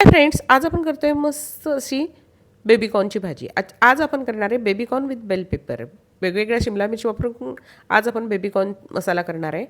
Friends आज आपण करतोय मस्त अशी बेबीकॉर्नची भाजी. आज आज आपण करणार आहे बेबीकॉर्न विथ बेल पेपर वेगवेगळ्या शिमला मिरची वापरून आज आपण बेबीकॉर्न मसाला करणार आहे.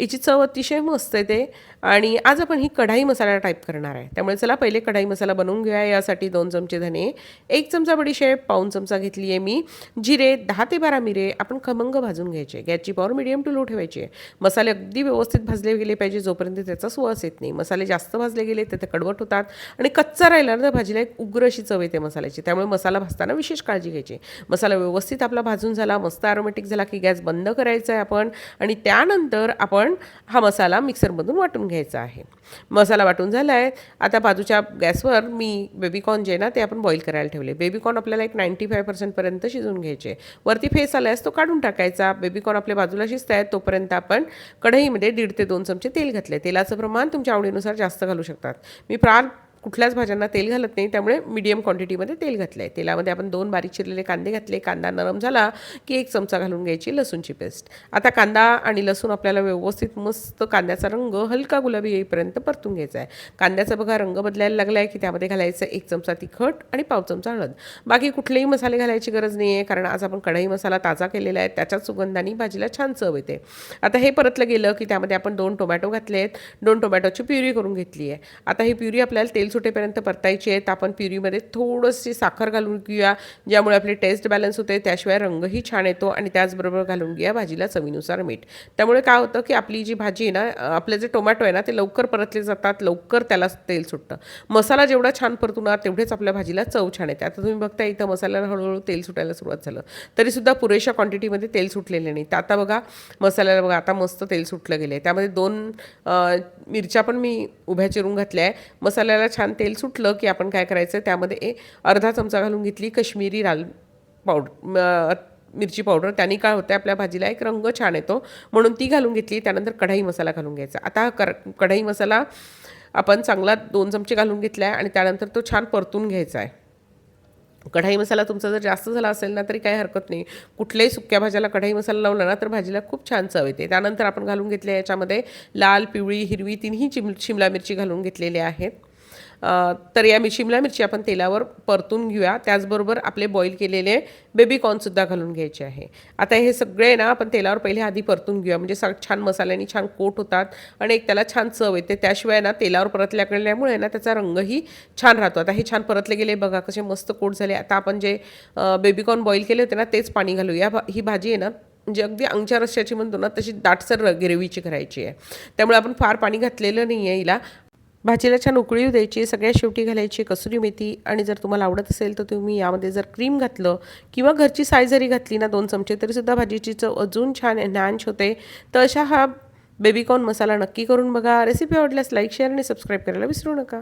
याची चव अतिशय मस्त आहे ते. आणि आज आपण ही कढाई मसाला टाईप करणार आहे. त्यामुळे चला पहिले कढाई मसाला बनवून घेऊया. यासाठी दोन चमचे धने एक चमचा बडीशेप पाऊन चमचा घेतली आहे मी. जिरे दहा ते बारा मिरे आपण खमंग भाजून घ्यायचे. गॅसची पॉवर मिडियम टू लो ठेवायची आहे. मसाले अगदी व्यवस्थित भाजले गेले पाहिजे जोपर्यंत त्याचा सुवास येत नाही. मसाले जास्त भाजले गेले तर ते कडवट होतात. आणि कच्चा राहिला ना तर भाजीला एक उग्र अशी चव येते मसाल्याची. त्यामुळे मसाला भाजताना विशेष काळजी घ्यायची मसाला व्यवस्थित आपला भाजून झाला मस्त ॲरोमॅटिक झाला की गॅस बंद करायचा आहे आपण. आणि त्यानंतर आपण हा मसाला मिक्सरमधून वाटून घ्यायचा आहे. मसाला वाटून झाला आहे आता बाजूच्या गॅसवर मी बेबीकॉर्न जे आहे ना ते आपण बॉईल करायला ठेवले. बेबीकॉर्न आपल्याला एक नाईंटी फाय पर्सेंटपर्यंत शिजवून घ्यायचे वरती फेस आल्यास तो काढून टाकायचा. बेबीकॉर्न आपल्या बाजूला शिजत आहे तोपर्यंत आपण कढईमध्ये दीड ते दोन चमचे तेल घातले तेलाचं प्रमाण तुमच्या आवडीनुसार जास्त घालू शकतात. मी फार कुठल्याच भाज्यांना तेल घालत नाही त्यामुळे मीडियम क्वांटिटीमध्ये तेल घातलं आहे तेलामध्ये आपण दोन बारीक चिरलेले कांदे घातले. कांदा नरम झाला की एक चमचा घालून घ्यायची लसूणची पेस्ट. आता कांदा आणि लसूण आपल्याला व्यवस्थित मस्त कांद्याचा रंग हलका गुलाबी येईपर्यंत परतून घ्यायचा आहे. कांद्याचा बघा रंग बदलायला लागला आहे की त्यामध्ये घालायचं एक चमचा तिखट आणि पाव चमचा हळद. बाकी कुठलेही मसाले घालायची गरज नाही आहे कारण आज आपण कढई मसाला ताजा केलेला आहे. त्याच्याच सुगंधाने भाजीला छान चव येते. आता हे परतलं गेलं की त्यामध्ये आपण दोन टोमॅटो घातले आहेत दोन टोमॅटोची प्युरी करून घेतली आहे आता ही प्युरी आपल्याला तेल सुटेपर्यंत परतायची आहे तर आपण प्युरीमध्ये थोडंशी साखर घालून घेऊया ज्यामुळे आपली टेस्ट बॅलन्स होते त्याशिवाय रंगही छान येतो आणि त्याचबरोबर घालून घ्या भाजीला चवीनुसार मीठ. त्यामुळे काय होतं की आपली जी भाजी आहे ना आपले जे टोमॅटो आहे ना ते लवकर परतले जातात लवकर त्याला तेल सुटतं. मसाला जेवढा छान परतून तेवढेच आपल्या भाजीला चव छान येते. आता तुम्ही बघता इथं मसाल्याला हळूहळू तेल सुटायला सुरुवात झालं. तरीसुद्धा पुरेशा क्वांटिटीमध्ये तेल सुटलेले नाही तर आता बघा मसाल्याला बघा आता मस्त तेल सुटलं गेलं आहे त्यामध्ये दोन मिरच्या पण मी उभ्या चिरून घातल्या आहे मसाल्याला छान तेल सुटलं की आपण काय करायचं त्यामध्ये ए- अर्धा चमचा घालून घेतली कश्मीरी लाल पावडर मिरची पावडर. त्याने काय होतं आपल्या भाजीला एक रंग छान येतो. म्हणून ती घालून घेतली त्यानंतर कढाई मसाला घालून घ्यायचा. आता हा कर कढाई मसाला आपण चांगला दोन चमचे घालून घेतला आहे आणि त्यानंतर तो छान परतून घ्यायचा आहे. कढाई मसाला तुमचा जर जास्त झाला असेल ना तरी काही हरकत नाही. कुठल्याही सुक्या भाज्याला कढाई मसाला लावला ना तर भाजीला खूप छान चव येते. त्यानंतर आपण घालून घेतले याच्यामध्ये लाल पिवळी हिरवी तिन्ही चिम शिमला मिरची घालून घेतलेल्या आहेत. तर या मि शिमला मिरची आपण तेलावर परतून घेऊया. त्याचबरोबर आपले बॉईल केलेले बेबीकॉर्नसुद्धा घालून घ्यायचे आहे. आता हे सगळे ना आपण तेलावर पहिले आधी परतून घेऊया. म्हणजे सग छान मसाल्याने छान कोट होतात आणि एक त्याला छान चव येते. त्याशिवाय ना तेलावर परतल्या गेल्यामुळे ना त्याचा रंगही छान राहतो. आता हे छान परतले गेले बघा कसे मस्त कोट झाले. आता आपण जे बेबीकॉर्न बॉईल केले होते ना तेच पाणी घालूया. भा- ही भाजी आहे ना म्हणजे अगदी अंगच्या रश्श्याची म्हणतो ना तशी दाटसर ग्रेव्हीची करायची आहे. त्यामुळे आपण फार पाणी घातलेलं नाही आहे हिला. भाजीला छान उकळी येऊ द्यायची सगळ्यात शेवटी घालायची कसुरी मेथी आणि जर तुम्हाला आवडत असेल तर तुम्ही यामध्ये जर क्रीम घातलं किंवा घरची साय जरी घातली ना दोन चमचे तरीसुद्धा भाजीची चव अजून छान एनहॅन्स होते. तर अशा हा बेबीकॉर्न मसाला नक्की करून बघा. रेसिपी आवडल्यास लाईक शेअर आणि सबस्क्राईब करायला विसरू नका.